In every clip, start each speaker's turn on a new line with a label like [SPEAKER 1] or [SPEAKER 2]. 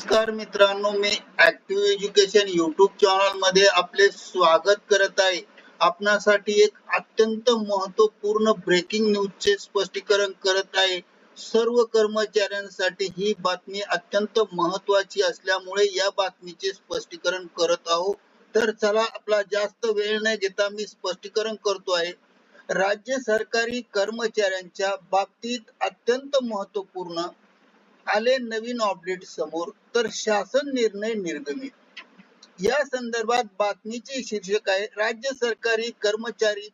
[SPEAKER 1] नमस्कार मित्रांनो मी ऍक्टिव्ह एज्युकेशन युट्यूब चॅनलमध्ये आपले स्वागत करत आहे. आपणासाठी एक अत्यंत महत्त्वपूर्ण ब्रेकिंग न्यूजचे स्पष्टीकरण करत आहे. सर्व कर्मचाऱ्यांसाठी ही बातमी अत्यंत महत्वाची असल्यामुळे या बातमीचे स्पष्टीकरण करत आहोत. तर चला आपला जास्त वेळ न घेता मी स्पष्टीकरण करतो आहे. राज्य सरकारी कर्मचाऱ्यांच्या बाबतीत अत्यंत महत्त्वपूर्ण आले नवीन अपडेट समोर तर शासन निर्णय निर्गमित. या संदर्भात बातमीचे शीर्षक आहे राज्य सरकारी कर्मचारी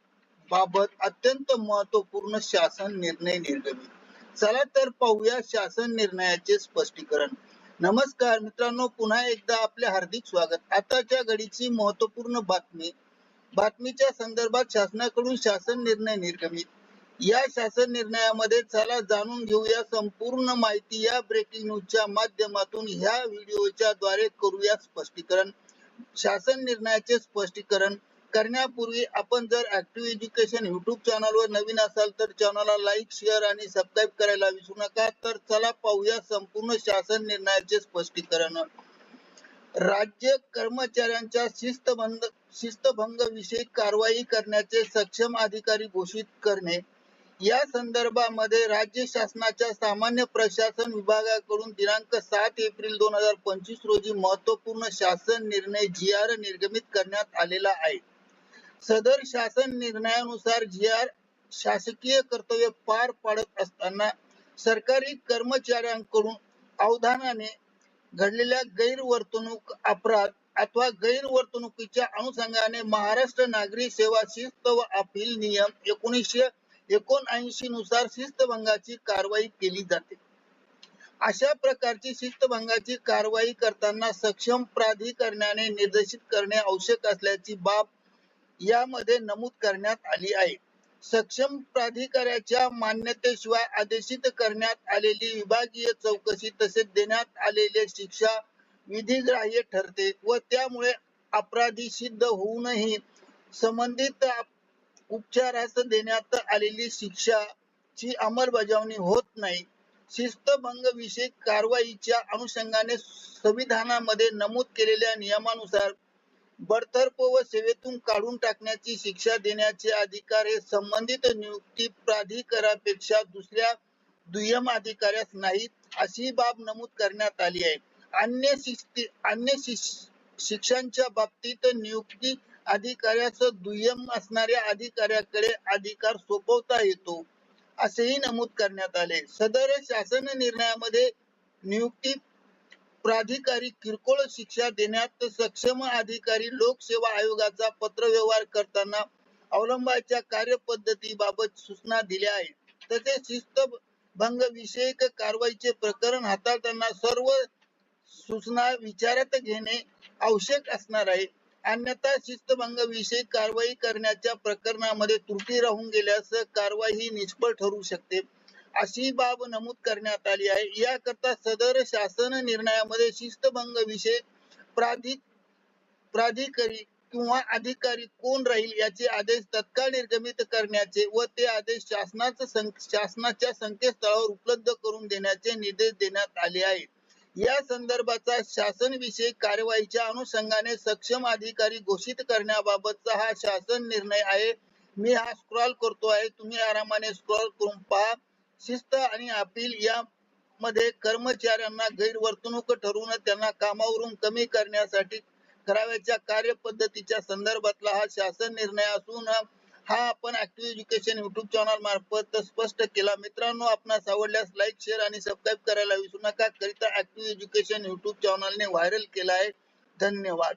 [SPEAKER 1] बाबत अत्यंत महत्त्वपूर्ण शासन निर्णय निर्गमित. चला तर पाहूया शासन निर्णयाचे स्पष्टीकरण. नमस्कार मित्रांनो पुन्हा एकदा आपले हार्दिक स्वागत. आताच्या घडीची महत्त्वपूर्ण बातमी बातमीच्या संदर्भात शासनाकडून शासन निर्णय निर्गमित. या शासन निर्णयामध्ये चला जाणून घेऊया संपूर्ण माहिती या ब्रेकिंग न्यूजच्या माध्यमातून. ह्या व्हिडिओच्या द्वारे करूया स्पष्टीकरण. शासन निर्णयाचे स्पष्टीकरण करण्यापूर्वी आपण जर ऍक्टिव्ह एज्युकेशन युट्यूब चॅनलवर नवीन असाल तर चॅनलला लाईक शेअर आणि सबस्क्राईब करायला विसरू नका. तर चला पाहूया संपूर्ण शासन निर्णयाचे स्पष्टीकरण. राज्य कर्मचाऱ्यांच्या शिस्तभंग शिस्तभंग विषयी कारवाई करण्याचे सक्षम अधिकारी घोषित करणे. या संदर्भामध्ये राज्य शासनाच्या सामान्य प्रशासन विभागाकडून दिनांक सात एप्रिल दोन हजार पंचवीस रोजी महत्त्वपूर्ण शासन निर्णय जी आर निर्गमित करण्यात आलेला आहे. सदर शासन निर्णयानुसार जी आर शासकीय कर्तव्य पार पाडत असताना सरकारी कर्मचाऱ्यांकडून अवधानाने घडलेल्या गैरवर्तणूक अपराध अथवा गैरवर्तणुकीच्या अनुषंगाने महाराष्ट्र नागरी सेवा शिस्त व अपील नियम एकोणीसशे एकोणऐंशी नुसार शिस्तभंगाची कारवाई केली जाते. अशा प्रकारची शिस्तभंगाची कारवाई करताना सक्षम प्राधिकरणाने निर्देशित करणे आवश्यक असल्याची बाब यामध्ये नमूद करण्यात आली आहे. सक्षम प्राधिकाऱ्याच्या मान्यतेशिवाय आदेशित करण्यात आलेली विभागीय चौकशी तसेच देण्यात आलेले शिक्षा विधिग्राह्य ठरते व त्यामुळे अपराधी सिद्ध होऊनही संबंधित उपचारास देण्यात आलेली शिक्षा ची अंमलबजावणी होत नाही. शिस्तभंग विषयक कारवाईच्या अनुषंगाने संविधानामध्ये नमूद केलेल्या नियमानुसार बडतर्फ व सेवेतून काढून टाकण्याची शिक्षा देण्याचे अधिकार हे संबंधित नियुक्ती प्राधिकरापेक्षा दुसऱ्या दुय्यम अधिकाऱ्यास नाहीत अशी बाब नमूद करण्यात आली आहे. अन्य शिस्ती अन्य शिक्षांच्या बाबतीत नियुक्ती अधिकाऱ्यास दुय्यम असणाऱ्या अधिकाऱ्याकडे अधिकार सोपवता येतो असेही नमूद करण्यात आले. सदर शासन निर्णयामध्ये नियुक्ती प्राधिकारी किरकोळ शिक्षा देण्यात सक्षम अधिकारी लोकसेवा आयोगाचा पत्रव्यवहार करताना अवलंबाच्या कार्यपद्धतीबाबत सूचना दिल्या आहेत. तसेच शिस्त भंग विषयक कारवाईचे प्रकरण हाताळताना सर्व सूचना विचारात घेणे आवश्यक असणार आहे. अन्यथा शिस्तभंग विषयी कारवाई करण्याच्या प्रकरणामध्ये त्रुटी राहून गेल्यास कारवाई ही निष्फळ ठरू शकते. अशी बाब नमूद करण्यात आली आहे. याकरता सदर शासन निर्णयामध्ये शिस्तभंग विषय प्राधिक प्राधिकारी किंवा अधिकारी कोण राहील याचे आदेश तत्काळ निर्गमित करण्याचे व ते आदेश शासनाचं शासनाच्या संकेतस्थळावर उपलब्ध करून देण्याचे निर्देश देण्यात आले आहेत. या संदर्भाचा शासन विषयक कारवाईच्या अनुषंगाने सक्षम अधिकारी घोषित करण्याबाबतचा हा शासन निर्णय आहे. मी हा स्क्रॉल करतो आहे. तुम्ही आरामाने स्क्रॉल करून पहा. शिस्त आणि अपील या मध्ये कर्मचाऱ्यांना गैरवर्तणूक ठरवून त्यांना कामावरून कमी करण्यासाठी कराव्याच्या कार्यपद्धतीच्या संदर्भातला हा शासन निर्णय असून हा आपण ऍक्टिव्ह एज्युकेशन युट्यूब चॅनल मार्फत स्पष्ट केला. मित्रांनो आपणास आवडल्यास लाईक शेअर आणि सबस्क्राईब करायला विसरू नका. करिता ऍक्टिव्ह एज्युकेशन युट्यूब चॅनलने व्हायरल केला आहे धन्यवाद.